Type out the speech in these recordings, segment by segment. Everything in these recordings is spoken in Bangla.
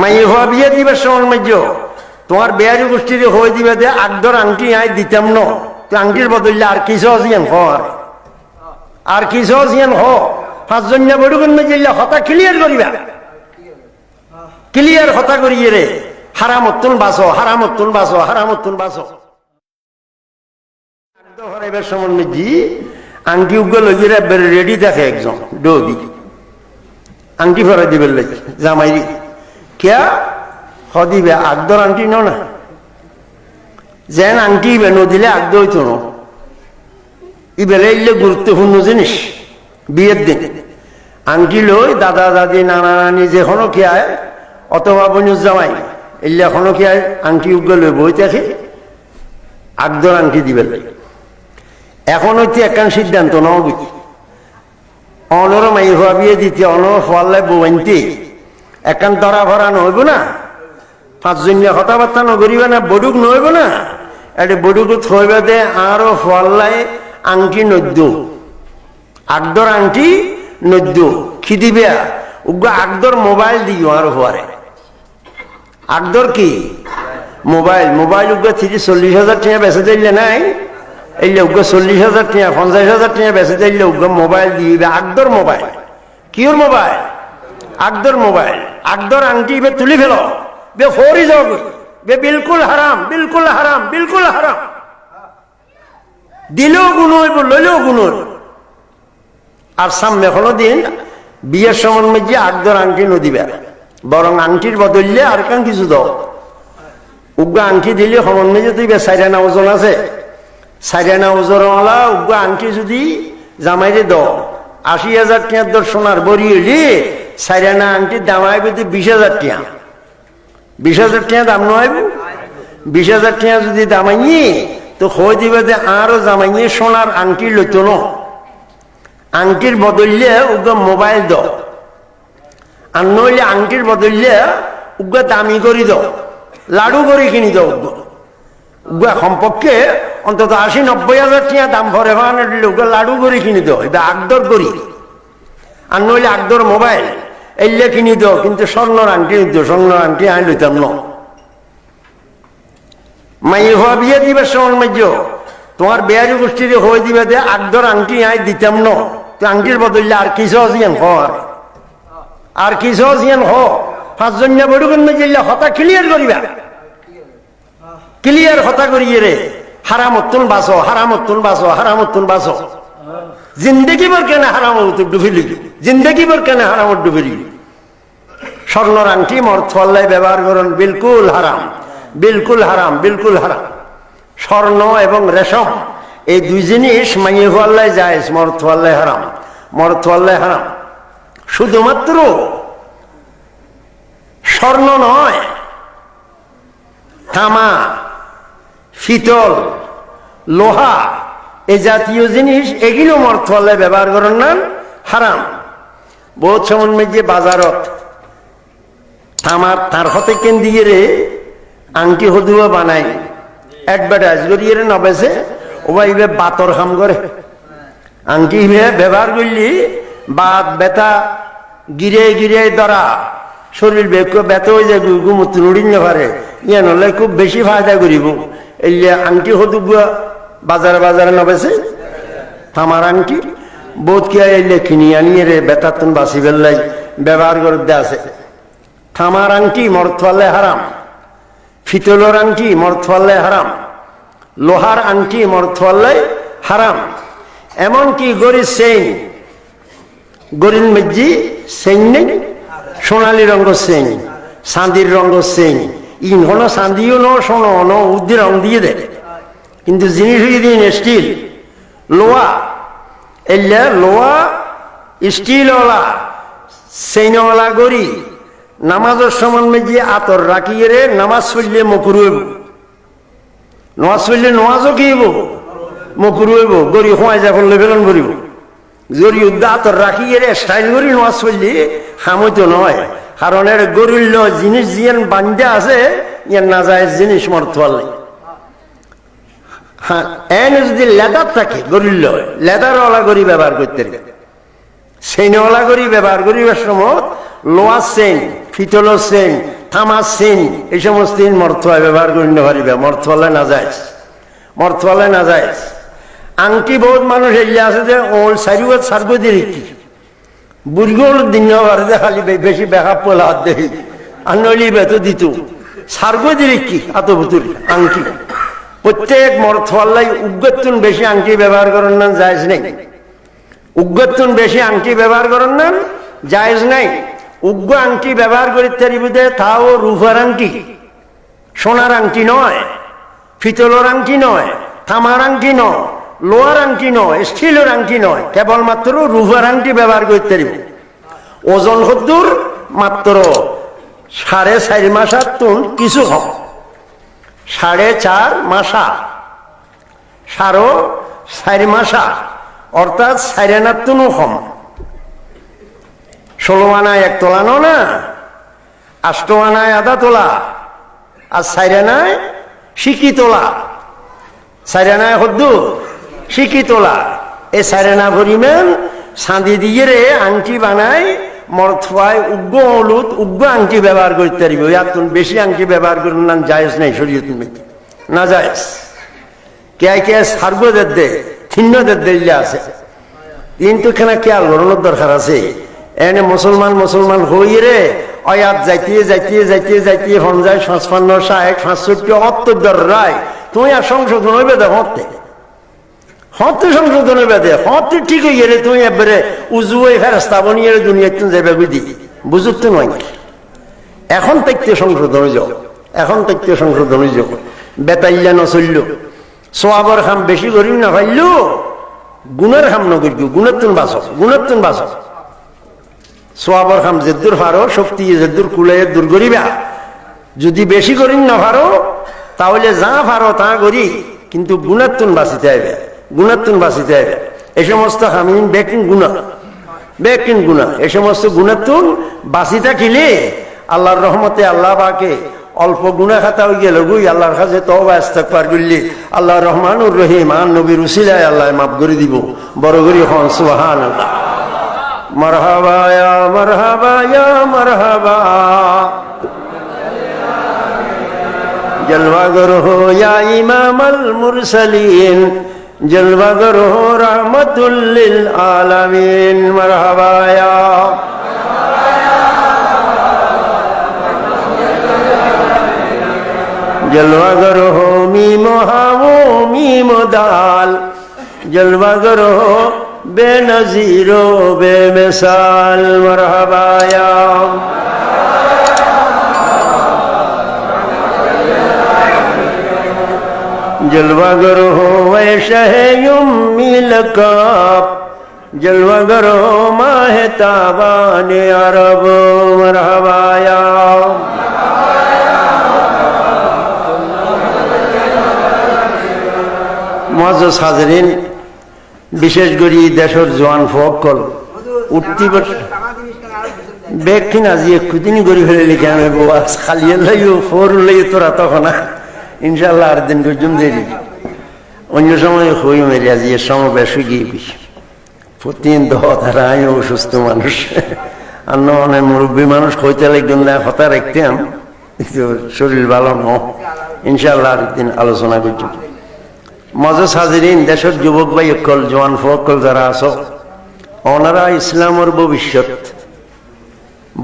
মাই বিয়ে তোমার বেয়ারি গোষ্ঠীর হয়ে দিবে যে আগদর আংটি আই দিতাম ন। তো আংটির বদলে আর কিছু আজিয়ান হর কিছু আজিয়ান হ পাঁচজন মেজিল্লা হতা ক্লিয়ার করিবা। ক্লিয়ার হতা করিয়ে রে। হারামত্তুন বাসো হারামত্তুন বাসো হারামত্তুন বাসো। হরাইবার সমন মেজি আংটি রেডি দেখে একজন আংটি ফরাই দিবে লাগে জামাইরি কিয়া? হদিবে আগদর আংটি ন না? যেন আংটি ইবে নদিলে আগদ হইতো ন? ইবেলে ইলে গুরুত্বপূর্ণ জিনিস বিয়ের দিন। আংটি লই দাদা, দাদি, নানা, নানি যে হনো অথবা বনুজ জামাই এলে হনো কিয়ায় আংটি উগ্র লই বই দেখে আগদর আংটি দিবে এখন হইতে একখান সিদ্ধান্ত নাও বুঝি অনর মাই হওয়া বিয়ে দিতে অনর ফলে বউনতে একান ধরা ভরা নহইব না। পাঁচজনীয়া কথাবার্তা নগরিবে না, বডুক নহইব না। এটা বডুক থইবে দে, আরও ফল্লাই আংটি নদ্য আগদর আংটি নদ্য কি দিবে? উগ্র আগদর মোবাইল দিও আরও হওয়ারে আগদর কি? মোবাইল। মোবাইল উগ্র থ্রি চল্লিশ হাজার টাকা বেচে দিলে নাই। এলে উগ্র চল্লিশ হাজার টাকা পঞ্চাশ হাজার টাকা বেচে দিলে উগ্র মোবাইল দিবে। আগদর মোবাইল। কিওর মোবাইল? আগদর মোবাইল আগদর আংটি বে তুলি ফেলো। বে ফৌরি যাও বে বিলকুল হারাম বিলকুল হারাম বিলকুল হারাম। দিলেও গুণ হইব, লইলেও গুণ হইব। আর সামনে কোনো দিন বিয়ের সময় মধ্যে আগদর আংটি নদিবে বরং আংটির বদললে আর কান কিছু দাও। উগ্র আংটি দিলে সমন মেজে তুই বে সাইরানা ওজন আছে, সাইরানা ওজনওয়ালা উগ্র আংটি যদি জামাইরে দাও, আশি হাজার দর সোনার বড়ি হইলে সাইরানা আংটির দাম আইবে তো বিশ হাজার টাকা বিশ হাজার টাকা দাম নয় বিশ হাজার টিয়া যদি দামাইনি তো হয়ে দিবে যে আরও জামাইনি সোনার আংটি লইতো ন আংটির বদললে উগ্র মোবাইল দ। আর নইলে আংটির বদললে উগ্র দামি করি দাও লাডু করে কিনি উগ্র উগ্র সম্পর্কে অন্তত আশি নব্বই হাজার টিয়া দাম ভরে উগ্র লাডু করে কিনি দাও এটা আগদর করি আর নইলে আগদর মোবাইল। এলে কিনি দাও, কিন্তু স্বর্ণর আংটি দিও, স্বর্ণর আংটি আই লইতাম ন। মাই হওয়া বিয়ে দিবে শ্রবণ মার্য তোমার বেয়ারি গোষ্ঠীর হয়ে দিবে যে আগদর আংটি আই দিতাম ন। তো আংটির বদললে আর কিছু আজিয়ান হর আর কিছু আজিয়ান হ পাঁচজন বড়ুগুন মেজিল্লা হতা ক্লিয়ার করিবা ক্লিয়ার হতা করিয়ে রে হারামত্তুন বাসো হারামত্তুন বাসো হারামত্তুন বাসো জিন্দগি বর কেন হারাম ডুবিলি জিন্দগি বর কেন হারাম ডুবিলি স্বর্ণর আংটি মর্থল্লাই ব্যবহার করুন, বিলকুল হারাম বিলকুল হারাম বিলকুল হারাম। স্বর্ণ এবং রেশম, এই দুই জিনিস মাইয়ে হওয়াল্লাই যায় মর্থওয়াল্লাই হারাম মর্থওয়াল্লাই হারাম। শুধুমাত্র স্বর্ণ নয়, তামা ফিতল লোহা এই জাতীয় জিনিস এগুলো মর্থওয়াল্লাই ব্যবহার করেন না, হারাম। বহুত সময় যে বাজারত আমার তার হতে কেন রে আংটি হদুয়া বানাই অ্যাডভার্টাইজ করিয়ে রে নবেছে ওবা বাতর খাম করে। আংটি ব্যবহার করলি, বাত বেতা গিরে গিরে ধরা। শরীর বেক বেত হয়ে যায় গুমুত্র উড়িন পারে। ইয়ে নলে খুব বেশি ফায়দা করিব। এই আংটি হদুয়া বাজারে বাজারে নবেছে তামার আংটি বোধ কি এলে কিনি আনিয়ে রে, বেতাতুন বাসি বেল্লাই ব্যবহার করতে আছে। থামার আংটি মর্থওয়ালে হারাম। ফিতলর আংটি মর্থওয়ালে হারাম। লোহার আংটি মর্থওয়ালে হারাম। এমনকি গরি সেন? গরিন মেজি সেন নেই? সোনালি রঙ সেন। চাঁদির রঙ সেন। ইন হলো চাঁদিও ন, সোনো ন উদ্দি রং দিয়ে দেয় কিন্তু জিনিস হয়ে দিন স্টিল লোহা, এলে লোহা স্টিলওয়ালা সেইনওয়ালা গড়ি, নামাজের সমান মেজি আতর রাখিয়ে রে, নামাজ পড়লে মকুর হইব। নামাজ পড়লে নামাজও কি হইব? মকুর হইব। গড়ি হোঁয়াই যা করলে বেলন করিব গড়ি উদ্দা আতর রাখিয়ে রে স্টাইল করি নামাজ পড়লে খামইতো নয়। কারণ এর গরিল জিনিস জিয়ান বান্ধা আছে ইয়ার না যায় জিনিস পারলে। হ্যাঁ এনে যদি লেদার থাকে গরিল লেদারওয়ালা গড়ি ব্যবহার করতে সেইনওয়ালা গড়ি ব্যবহার করিবার সময় লোয়ার সেন ফিতল সেন থামাসিন এই সমস্ত মর্থওয়া ব্যবহার করি না পারিবে মর্থওয়ালা না যায়। মর্থওয়ালা না যায়। আংটি বহুত মানুষ এগিয়ে আছে যে, ওল সারিও সারগো দিয়ে কি বুড়িগোল দিন খালি বেশি বেহা পোলা দেখি। আর নইলি বেত দিত। সারগো দিয়ে কি আত বুতুর আংটি। প্রত্যেক মর্থওয়াল্লাই উগ্গতুন বেশি আংটি ব্যবহার করেন না যায় নেই। উগ্গতুন বেশি আংটি ব্যবহার করেন না, জায়েজ নাই। উগ্র আংটি ব্যবহার করিতে পারিবে তাও রূপার আংটি, সোনার আংটি নয়, পিতলের আংটি নয়, তামার আংটি নয়, লোহার আংটি নয়, স্টিলের আংটি নয়, কেবলমাত্র রূপার আংটি ব্যবহার করতে পারিব ওজন হদ্দুর মাত্র সাড়ে চারি মাসার তুন কিছু কম সাড়ে চার মাসা। সারো চারি মাসা। অর্থাৎ সাইরেনার তুনও কম ষোলো আনায় এক তোলানো না। আষ্ট আনায় আধা তোলা। আর সাইরেনায় সিকি তোলা। সাইরেনায় হদ্দু সিকি তোলা। এই সাইরেনা ভরিমেন সাঁদি দিয়ে রে আংটি বানায় মরথুয়ায় উগ্র হলুদ, উগ্র আংটি ব্যবহার করতে পারিব। ইয়াতুন বেশি আংটি ব্যবহার করুন না, জায়েজ নাই শরীয়ত মেতে না কে কে সার্বদের দে থিন্নদের দিল্লি আছে। কিন্তু এখানে খেয়াল করানোর দরকার আছে? এনে মুসলমান মুসলমান হই রে, অয়াত যাইতে যাইতে যাইতে যাইতে হন যায় সংস্পান্ন সাহেব সাতষট্টি অত্তর রায়। তুমি আর সংশোধন হইবে দেখো হতে হতে সংশোধন হইবে দে হতে ঠিক হয়ে গেলে তুমি একবারে উজু হয়ে ফেরাস্তা বনিয়ে দুনিয়া তুমি যাবে বুঝি বুঝুত তো নয় এখন দেখতে সংশোধন যাও। এখন দেখতে সংশোধন যাও। বেতাইল্লা নচল্য সোয়াবর খাম বেশি করি না ভাইলো গুণের খাম নগর গুণের তুন বাঁচো। গুণের তুন বাঁচো। সোয়াবর খাম যেদুর ফারো শক্তি যেদুর কুলে দূর করিবা যদি বেশি করিন না ফারো তাহলে যা ফারো তা করি। কিন্তু গুণের তুন বাঁচিতে হবে গুণের তুন বাঁচিতে হবে এই সমস্ত হামিন বেকিং গুণা। বেকিং গুণা। এই সমস্ত গুণের তুন বাঁচি থাকিলে আল্লাহর রহমতে আল্লাহ বাকে অল্প গুণা খাতা হয়ে গেল গুই। আল্লাহর কাছে তবা ইস্তেগফার করলি। আল্লাহ রহমানুর রহিম আন নবীর উসিলায় আল্লাহ মাফ করে দিব। বড় করি হন সুবহান আল্লাহ মারহাবা ইয়া মারহাবা ইয়া, মারহাবা। জলওয়া গর হো ইয়া ইমাম আল মুরসালিন। জলবা করো রহমতুল্লিল আলমিন মরহবায়া। জলবা করো মিম হামো মিম দাল জলবা করো বেনজিরো বেমিসাল, মরহবায়া। জলবাগর হয়ে শহে মিল কাপ জলবাগর মাহ তাবান আরব মরহবায়া মজস হাজরিন বিশেষ করে দেশের জোয়ান ফকল উঠতি বছর বেগ কিনা যে কুদিনই গরিব হলে কেন খালিয়ে লাইও ফোর লাইও তোরা তখন ইনশাল্লাহ আর দিন গজুম দেরি অন্য সময় হই মেরে আজি এর সমাবেশ গিয়ে প্রতিদিন দহ তারা আমি অসুস্থ মানুষ। আর মানে মুরব্বী মানুষ কইতে লাগবেন না, হতা রাখতাম কিন্তু শরীর ভালো ন। ইনশাল্লাহ আরেকদিন আলোচনা করছি। মজা হাজিরিন, দেশের যুবক ভাই, অকল, জওয়ান ফকল যারা আছো, ওনারা ইসলামের ভবিষ্যৎ।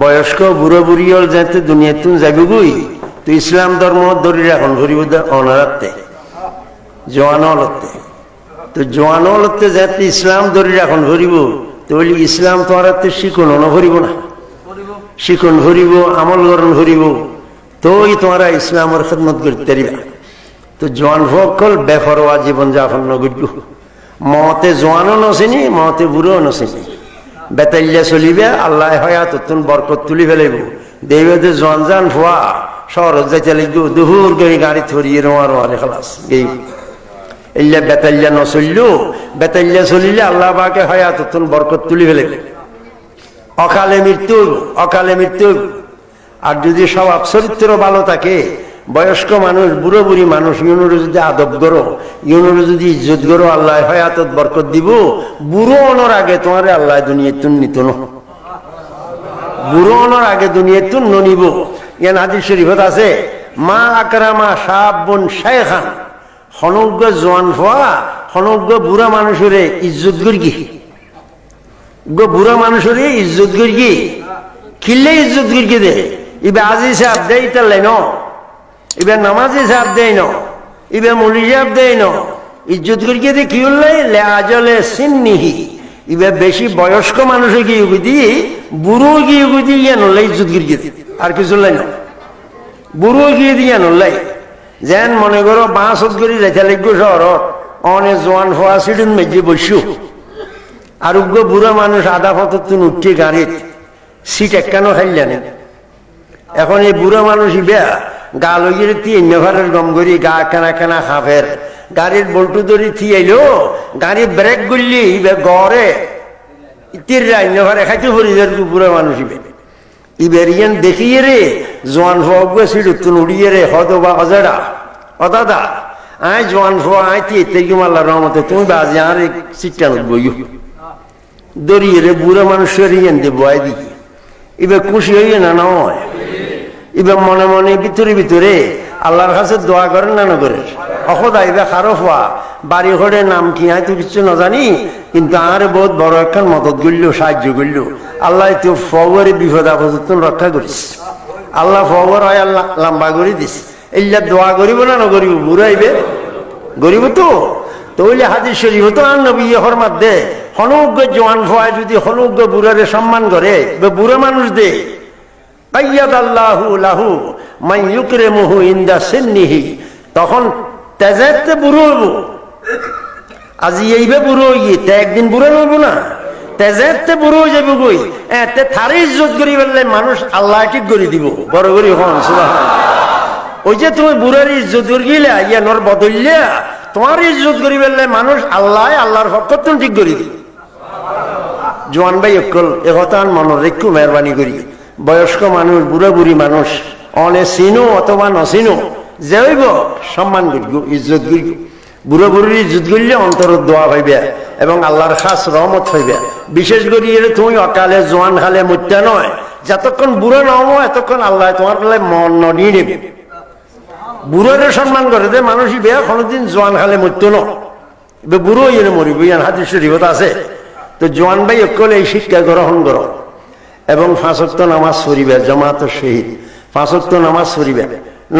বয়স্ক, বুড়ো, বুড়িয়ল যাতে দুনিয়াতুন যাবি গুই তো ইসলাম ধর্ম ধরি রাখন ধরিব অনারাতে জোয়ান অলতে তো জোয়ান অলতে যাতে ইসলাম ধরি রাখন ধরিব, তো বলি ইসলাম তো তোমার শিকন অন ভরিব না। শিকন ভরিব আমল গরণ ভরিব তোই তোমরা ইসলামের খেদমত করতে পারিবা। তো জোয়ান ভকল বেফরোয়া জীবন যাপন নগর্য মতে জোয়ানও নসেনি মতে বুড়ো নসেনি বেতাইল্লা চলিবে, আল্লাহ হয়াত বরকত তুলি ফেলাইব। দেবে যে জোয়ান জান ফুয়া শহরত যাইতে লাগব দুহুর গই গাড়ি থরিয়ে রোয়া রোয়ারে খালাস এই ইল্লা বেতাইল্লা নচললো বেতাইল্লা চলিলে আল্লাহ বাকে হয়াত তুন বরকত তুলি ফেলাইব অকালে মৃত্যু অকালে মৃত্যু। আর যদি স্বভাব চরিত্র ভালো থাকে, বয়স্ক মানুষ, বুড়ো বুড়ি মানুষ, ইউনুর যদি আদব করো, ইউনুর যদি ইজ্জত করো, আল্লাহ হয়াতত বরকত দিব। বুড়ো অনর আগে তোমার আল্লাহ দুনিয়া তুন। নিত বুড়ো অনর আগে দুনিয়া তুন নিব। ইয়ান হাদিস শরীফত আছে, মা আকরামা সাহাবুন শাইখান হনজ্ঞ জোয়ান ফোয়া হনজ্ঞ বুড়া মানুষের ইজ্জত গর্গি। বুড়া মানুষের ইজ্জত গর্গি। খিললে ইজ্জত গর্গি দে? ইবে আজি সাহেব দেই তাল্লাই ন ইবে নামাজি সাহেব দেই ন? ইবে মুলি সাহেব দেই ন? ইজ্জত গর্গি দে কি হল্লাই? লে আজলে সিন্নিহি। ইবে বেশি বয়স্ক মানুষে গিয়ে গুদি বুড়ো গিয়ে গুদি ইয়ে নলে ইজ্জত গর্গি দে। আর কিছু লাই না। বুড়ো গিয়ে দিয়ে নলাই যেন মনে করো বাঁশত করি রেখা লিখব শহরত অনে জোয়ান ফোয়া সিটুন মেজি বসু। আর বুড়া মানুষ আধা ফতর উঠছে গাড়িত সিট একখানো খাইলেন এখন এই বুড়া মানুষ ইবে, গা লগিয়ে তি নেভারের গম করি গা কেনা কেনা হাফের গাড়ির বল্টু ধরি থি আইলো, গাড়ি ব্রেক গুললি, ইবে গড়ে। তীর রাই নেভারে খাইতে পড়ি বুড়া মানুষ ইবে। ইবেরিয়ান দেখিয়ে রে, জোয়ান ফুয়া সিডু তুন উড়িয়ে রে, হদ বা অজাডা অদাদা আয় জোয়ান ফুয়া আয় তি তেগি মাল্লা রহমতে, তুমি বাজি আর সিটটা বইও দরিয়ে রে, বুড়া মানুষের ইয়ান দে বয় দি। ইবে খুশি হইয়ে না নয় ইবে মনে মনে ভিতরে ভিতরে আল্লাহর কাছে দোয়া করেন না করে? অসদা ইবে খারো হওয়া বাড়ি ঘরে নাম কি আয় তো কিছু না জানি, কিন্তু আর বহুত বড় একখান মদত করল সাহায্য করল আল্লাহ তো ফবরে বিপদ আপদ রক্ষা করিস আল্লাহ ফবর হয়, আল্লাহ লম্বা করে দিস এইলা দোয়া করিব না না করিব বুড়াইবে গরিব তো। তৈলে হাজির শরীফ তো আর নবী হর মধ্যে হনুজ্ঞ জোয়ান ভয় যদি হনুজ্ঞ বুড়ারে সম্মান করে বুড়া মানুষ দে। কাইয়াদ আল্লাহু লাহু মাই ইউকরে মুহু ইন্দা সিন্নিহি। তখন তেজাতে বুড়ো হইব। আজি এইবে বুড়ো হইয়ে, তে একদিন বুড়ো হইব না। তেজেতে বুড়ো যাবে গই এতে থারে ইজ্জত করি বললে মানুষ আল্লাহ ঠিক করে দিব। বড় করি হন ওই যে তুমি বুড়ার ইজ্জত করে গিলা ইয়া নর বদলিয়া তোমার ইজ্জত করি বললে মানুষ আল্লাহ, আল্লাহর হক তুমি ঠিক করে দিব? জোয়ান ভাই অকল এ কথা মনে রেখু মেহরবানি করি। বয়স্ক মানুষ, বুড়া বুড়ি মানুষ, অনে চিনো অথবা নচিনো, যে সম্মান করিব, ইজ্জত করিব। বুড়ো বুড়ির ইজ্জত করলে অন্তর দোয়া হইবে এবং আল্লাহর খাস রহমত হইবে বিশেষ করে এর তুমি অকালে, জোয়ান খালে মুত্যা নয়, যতক্ষণ বুড়ো নহব এতক্ষণ আল্লাহ তোমার মন নড়িয়ে নেবে। বুড়োরে সম্মান করে দে মানুষই বেয়া, কোনোদিন জোয়ান খালে মরতো ন। বুড়ো ইয়ে মরিব, ইয়ান হাতির শরীফত আছে। তো জোয়ান ভাই অকলে এই শিক্ষা গ্রহণ করো। এবং ফাঁসক্ত নামাজ সরিবে জমাত শহীদ। ফাঁসক্ত নামাজ সরিবে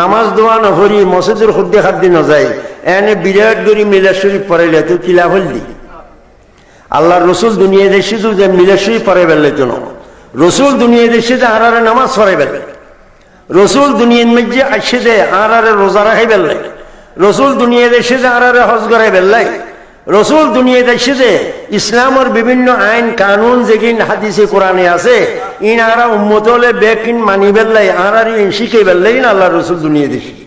নামাজ দোয়া নহরি মসজিদের খুদ্দে খাদ্য নযায় এনে বিরাট গরি মিলা শরীফ তো কিলা হল দি আল্লাহ রসুল দুনিয়া দেশে তো যে মিলা শরীফ পড়াই বেললে তো রসুল দুনিয়া দেশে যে আর নামাজ পড়াই বেললে রসুল দুনিয়ার মধ্যে আসে দে আর আরে রোজা রাখাই বেললে রসুল দুনিয়া দেশে যে আর আরে হজ করাই বেললাই রসুল দুনিয়া দেশে যে ইসলামের বিভিন্ন আইন, কানুন যেগিন হাদিসে, কোরআনে আছে ইন আরা উম্মত হলে বেকিন মানি বেললাই আর আর ইন শিখে বেললাই না আল্লাহ রসুল দুনিয়া দেশে।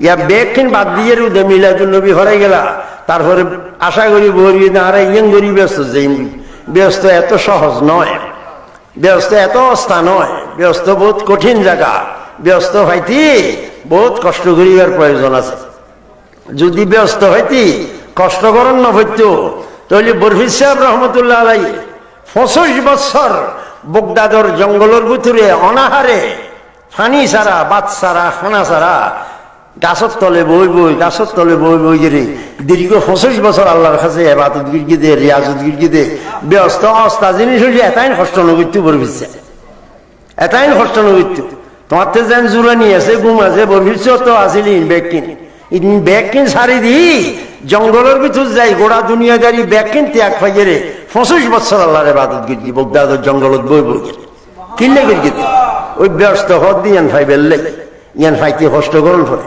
ইয়া বেকিন বাদ দিয়ে উদে মিলাদুল নবী হরাই গেলা। তারপরে আশা করি বলি, না আর ইয়ং করি ব্যস্ত যে ব্যস্ত এত সহজ নয়। ব্যস্ত এত অবস্থা নয়। ব্যস্ত বহুত কঠিন জায়গা। ব্যস্ত হইতি, বহুত কষ্ট করিবার প্রয়োজন আছে। যদি ব্যস্ত হইতি, কষ্ট করেন না হইত তাহলে বরফির সাহেব রহমতুল্লাহ আলাই পঁচিশ বছর বগদাদর জঙ্গলের ভিতরে অনাহারে, ফানি সারা, বাত সারা, খানা সারা গাছের তলে বই বই গাছের তলে বই বই গেলে দীর্ঘ পঁচিশ বছর আল্লাহর কাছে এবাদত গিরগি দে, রিয়াজত গিরগি দে। ব্যস্ত অস্তা জিনিস হইলে এটাই কষ্ট নগত্য বরফিচ্ছে এটাই কষ্ট নগত্য। তোমার তো যেন জুরানি আছে গুম আছে বরফিচ্ছে তো আসিলি ব্যাগকিন ব্যাগকিন সারি দি, জঙ্গলের ভিতর যাই, গোড়া দুনিয়াদারি ব্যাগকিন ত্যাগ পাইয়ে রে। পঁচিশ বছর আল্লাহর এবাদত গিরগি, বগদাদর জঙ্গলত বই বই গেলে কিনলে গিরগি ওই ব্যস্ত হদ দিয়ে ফাই বেললে ইয়ান ফাইতে কষ্ট করুন ফলে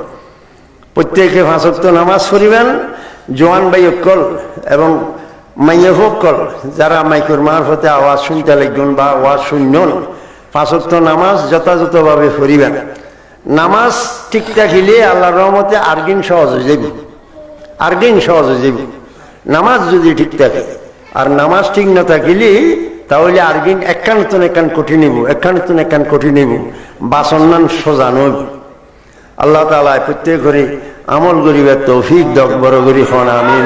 প্রত্যেকে ফাঁসক্ত নামাজ পড়িবেন, জোয়ান ভাই অকল এবং মাইয়ে অকল যারা মাইকর মারফতে আওয়াজ শুনতে লাগবেন বা আওয়াজ শুনন ফাঁসক্ত নামাজ যথাযথভাবে পড়িবেন। নামাজ ঠিক থাকিলে আল্লাহ রহমতে আর্গিন সহজ হয়ে যাবে আর্গিন সহজ হয়ে যাবে নামাজ যদি ঠিক থাকে, আর নামাজ ঠিক না থাকিলে তাহলে আর্গিন একখান নতুন একখান কঠিন নিব একখান নতুন একখান কঠিন নিব বাসন্নান সোজা নইব। আল্লাহ তালায় প্রত্যেক ঘরে আমল করিবার তৌফিক দক বড় করি হন আমিন।